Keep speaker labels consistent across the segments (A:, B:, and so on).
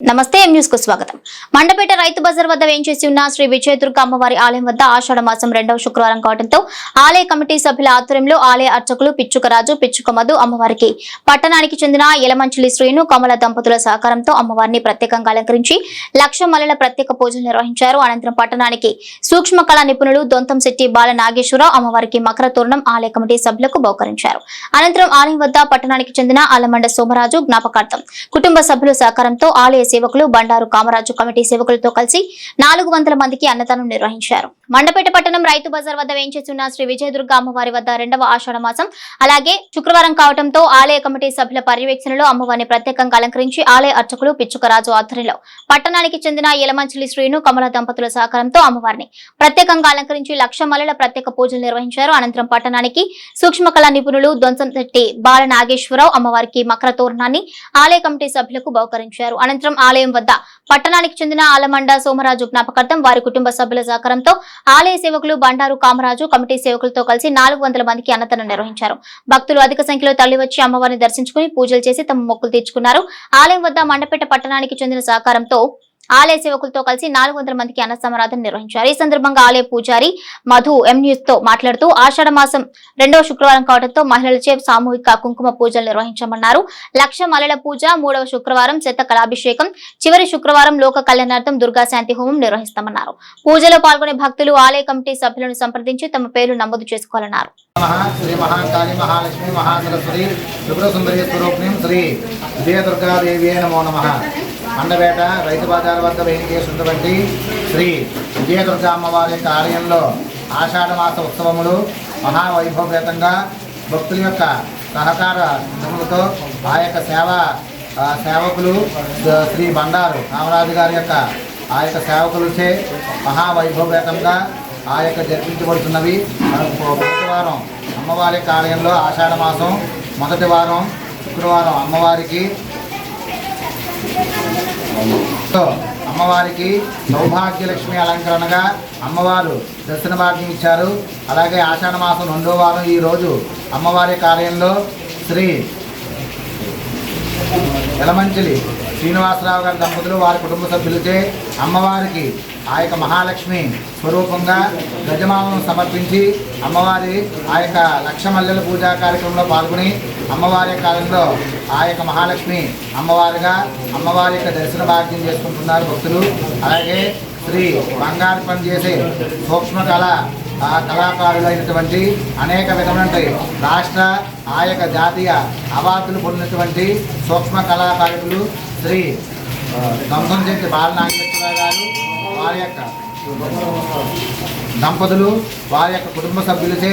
A: నమస్తే ఎం న్యూస్కు స్వాగతం. మండపేట రైతు బజార్ వద్ద వేంచేసి ఉన్న శ్రీ విజయదుర్గ అమ్మవారి ఆలయం వద్ద ఆషాఢ మాసం రెండవ శుక్రవారం కావడంతో ఆలయ కమిటీ సభ్యుల ఆధ్వర్యంలో ఆలయ అర్చకులు పిచ్చుకరాజు పిచ్చుక అమ్మవారికి పట్టణానికి చెందిన ఎలమంచిలి శ్రీను కమల దంపతుల సహకారంతో అమ్మవారిని ప్రత్యేకంగా అలంకరించి లక్ష మల్లెల ప్రత్యేక పూజలు నిర్వహించారు. అనంతరం పట్టణానికి సూక్ష్మ కళా నిపుణులు దొంతం శెట్టి బాల నాగేశ్వరరావు అమ్మవారికి మకర తోరణం ఆలయ కమిటీ సభ్యులకు బహుకరించారు. అనంతరం ఆలయం వద్ద పట్టణానికి చెందిన ఆలమండ సోమరాజు జ్ఞాపకార్థం కుటుంబ సభ్యుల సహకారంతో ఆలయ సేవకులు బండారు కామరాజు కమిటీ సేవకులతో కలిసి నాలుగు వందల మందికి అన్నదానం నిర్వహించారు. మండపేట పట్టణం రైతు బజార్ వద్ద వేయించేస్తున్న శ్రీ విజయదుర్గ అమ్మవారి వద్ద రెండవ ఆషాఢ మాసం. అలాగే శుక్రవారం కావడంతో ఆలయ కమిటీ సభ్యుల పర్యవేక్షణలో అమ్మవారిని ప్రత్యేకంగా అలంకరించి ఆలయ అర్చకులు పిచ్చుకరాజు ఆధ్వర్యంలో పట్టణానికి చెందిన యలమంచిలి శ్రీను కమల దంపతుల సహకారంతో అమ్మవారిని ప్రత్యేకంగా అలంకరించి లక్ష మల్లెల ప్రత్యేక పూజలు నిర్వహించారు. అనంతరం పట్టణానికి సూక్ష్మ కళా నిపుణులు దొంసంశెట్టి బాల నాగేశ్వరరావు అమ్మవారికి మకర తోరణాన్ని ఆలయ కమిటీ సభ్యులకు బహుకరించారు. అనంతరం ఆలయం వద్ద పట్టణానికి చెందిన ఆలమండ సోమరాజు జ్ఞాపకార్థం వారి కుటుంబ సభ్యుల సహకారంతో ఆలయ సేవకులు బండారు కామరాజు కమిటీ సేవకులతో కలిసి నాలుగు వందల మందికి అన్నదానం నిర్వహించారు. భక్తులు అధిక సంఖ్యలో తరలివచ్చి అమ్మవారిని దర్శించుకుని పూజలు చేసి తమ మొక్కులు తీర్చుకున్నారు. ఆలయం వద్ద మండపేట పట్టణానికి చెందిన సహకారంతో ఆలయ సేవకులతో కలిసి నాలుగు వందల మందికి అన్న సమారాధన నిర్వహించారు. ఈ సందర్భంగా ఆలయ పూజారి మధు ఎం న్యూస్తో మాట్లాడుతూ ఆషాఢ మాసం రెండవ శుక్రవారం కావడంతో మహిళలచే సామూహిక కుంకుమ పూజలు నిర్వహించమన్నారు. లక్ష మలల పూజ మూడవ శుక్రవారం శత కళాభిషేకం చివరి శుక్రవారం లోక కళ్యాణార్థం దుర్గా శాంతి హోమం నిర్వహిస్తామన్నారు. పూజలో పాల్గొనే భక్తులు ఆలయ కమిటీ సభ్యులను సంప్రదించి తమ పేర్లు నమోదు చేసుకోవాలన్నారు.
B: శ్రీ మహాకాళి మహాలక్ష్మి మహాసరస్వతి త్రిపురసుందరి స్వరూపిణి శ్రీ విజయదుర్గాదేవి నమో నమ. అండవేట రైతు బజార్ వద్ద వేయించేసినటువంటి శ్రీ విజయదుర్గా అమ్మవారి యొక్క ఆలయంలో ఆషాఢ మాస ఉత్సవములు మహావైభవేతంగా భక్తుల యొక్క సహకార నిధులతో ఆ యొక్క సేవా సేవకులు శ్రీ- బండారు రామరాజు గారి యొక్క ఆ యొక్క సేవకులచే మహావైభవేతంగా ఆ యొక్క జరిపించబడుతున్నవి. వారం అమ్మవారి యొక్క ఆలయంలో ఆషాఢ మాసం మొదటి వారం శుక్రవారం అమ్మవారికి అమ్మవారికి సౌభాగ్యలక్ష్మి అలంకరణగా అమ్మవారు దర్శన భాగ్యం ఇచ్చారు. అలాగే ఆషాఢ మాసం రెండో వారం ఈ రోజు అమ్మవారి కార్యంలో శ్రీ ఎలమంచిలి శ్రీనివాసరావు గారి దంపతులు వారి కుటుంబ సభ్యులచే అమ్మవారికి ఆ యొక్క మహాలక్ష్మి స్వరూపంగా గజమాలను సమర్పించి అమ్మవారి ఆ యొక్క లక్ష మల్లెల పూజా కార్యక్రమంలో పాల్గొని అమ్మవారి కాలంలో ఆ యొక్క మహాలక్ష్మి అమ్మవారిగా అమ్మవారి యొక్క దర్శన భాగ్యం చేసుకుంటున్నారు భక్తులు. అలాగే శ్రీ బంగారు సూక్ష్మ కళ ఆ కళాకారులు ఆ కళాకారులైనటువంటి అనేక విధమైనటువంటి రాష్ట్ర ఆ యొక్క జాతీయ అవార్డులు పొందినటువంటి సూక్ష్మ కళాకారులు శ్రీ దంసం చెట్టి బాలనాగేశ్వరరావు గారు వారి యొక్క దంపతులు వారి యొక్క కుటుంబ సభ్యులచే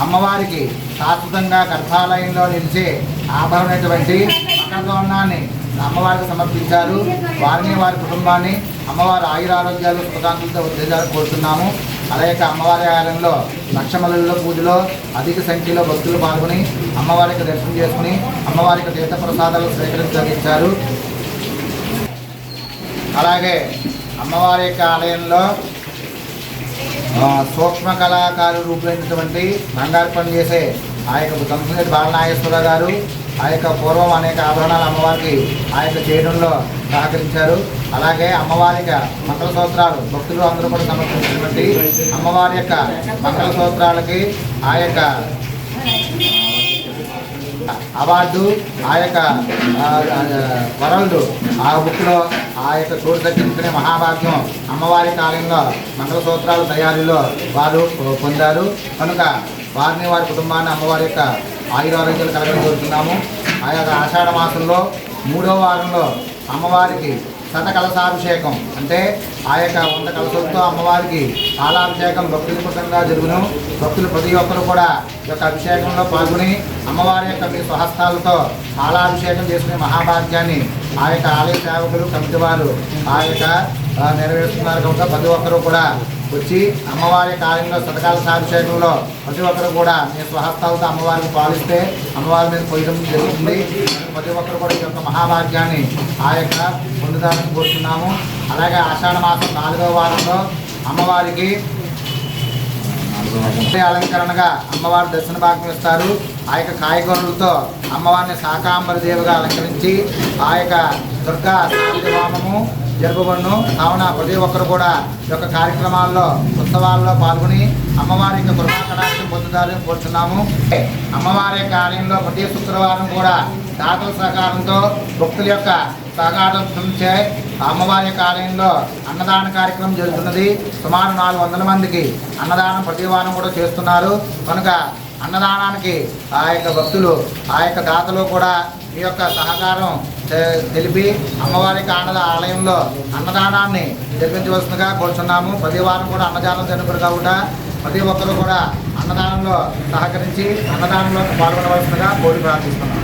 B: అమ్మవారికి శాశ్వతంగా గర్భాలయంలో నిలిచే ఆభరణమైనటువంటి మకరతోరణాన్ని అమ్మవారికి సమర్పించారు. వారిని వారి కుటుంబాన్ని అమ్మవారి ఆయురారోగ్యాలు సుఖశాంతులతో ఉద్దేశాలు కోరుతున్నాము. అలాగే అమ్మవారి ఆలయంలో లక్షమలలో పూజలో అధిక సంఖ్యలో భక్తులు పాల్గొని అమ్మవారికి దర్శనం చేసుకుని అమ్మవారికి తీర్థప్రసాదాలు స్వీకరించారు. అలాగే అమ్మవారి యొక్క ఆలయంలో సూక్ష్మ కళాకారులు రూపొందినటువంటి బంగారు పని చేసే ఆ యొక్క కంపెనీ బాలనాగేశ్వర గారు ఆ యొక్క పూర్వం అనేక ఆభరణాలు అమ్మవారికి ఆ యొక్క చేయడంలో సహకరించారు. అలాగే అమ్మవారి మంగళ సూత్రాలు భక్తులు అందరూ కూడా సమర్పించినటువంటి అమ్మవారి యొక్క మంగళ సూత్రాలకి ఆ యొక్క అవార్డు ఆ యొక్క ఆ, వరల్డ్ ఆ బుక్లో ఆ యొక్క చోటు దక్కించుకునే మహాభాగ్యం. అమ్మవారి కాలంలో మంగళసూత్రాల తయారీలో వారు పొందారు. కనుక వారిని వారి కుటుంబాన్ని అమ్మవారి యొక్క ఆయురారోగ్యాలు కలగడం కోరుతున్నాము. ఆ యొక్క ఆషాఢ మాసంలో మూడో వారంలో అమ్మవారికి శత కలశాభిషేకం. అంటే ఆ యొక్క వంద కలశలతో అమ్మవారికి పాలాభిషేకం భక్తులకృతంగా జరుగును. భక్తులు ప్రతి ఒక్కరు కూడా ఈ యొక్క అభిషేకంలో పాల్గొని అమ్మవారి యొక్క మీ స్వహస్తాలతో పాలాభిషేకం చేసుకునే మహాభాగ్యాన్ని ఆ యొక్క ఆలయ సేవకులు కమిటీ వారు ఆ యొక్క నెరవేరుస్తున్నారు. కనుక ప్రతి ఒక్కరూ కూడా వచ్చి అమ్మవారి కార్యంలో శతకాల సాభిషేకంలో ప్రతి ఒక్కరు కూడా మీ స్వహస్తాలతో అమ్మవారిని పాలిస్తే అమ్మవారి మీద పోయడం జరుగుతుంది. ప్రతి ఒక్కరు కూడా ఈ యొక్క మహాభాగ్యాన్ని ఆ యొక్క పొందుదాన్ని కోరుతున్నాము. అలాగే ఆషాఢ మాసం నాలుగవ వారంలో అమ్మవారికి అలంకరణగా అమ్మవారి దర్శన భాగం ఇస్తారు. ఆ యొక్క కాయగూరలతో అమ్మవారిని శాకాంబరి దేవిగా అలంకరించి ఆ యొక్క దుర్గా శాంతి హోమము జరుపుబడును కావున ప్రతి ఒక్కరు కూడా ఈ యొక్క కార్యక్రమాల్లో ఉత్సవాల్లో పాల్గొని అమ్మవారి యొక్క కృపాకటాక్షం పొందుతారని కోరుతున్నాము అమ్మవారి యొక్క ఆలయంలో ప్రతి శుక్రవారం కూడా దాతల సహకారంతో భక్తుల యొక్క సహకారంచే అమ్మవారి యొక్క ఆలయంలో అన్నదాన కార్యక్రమం జరుగుతున్నది. సుమారు నాలుగు వందల మందికి అన్నదానం ప్రతి వారం కూడా చేస్తున్నారు. కనుక అన్నదానానికి ఆ యొక్క భక్తులు ఆ యొక్క దాతలు కూడా ఈ యొక్క సహకారం తెలిపి అమ్మవారికి ఆనద ఆలయంలో అన్నదానాన్ని జరిపించవలసిందిగా కోరుచున్నాము. ప్రతి వారం కూడా అన్నదానం జరుగుతుంది కాబట్టి ప్రతి ఒక్కరు కూడా అన్నదానంలో సహకరించి అన్నదానంలో పాల్గొనవలసిందిగా కోరి ప్రార్థిస్తున్నాము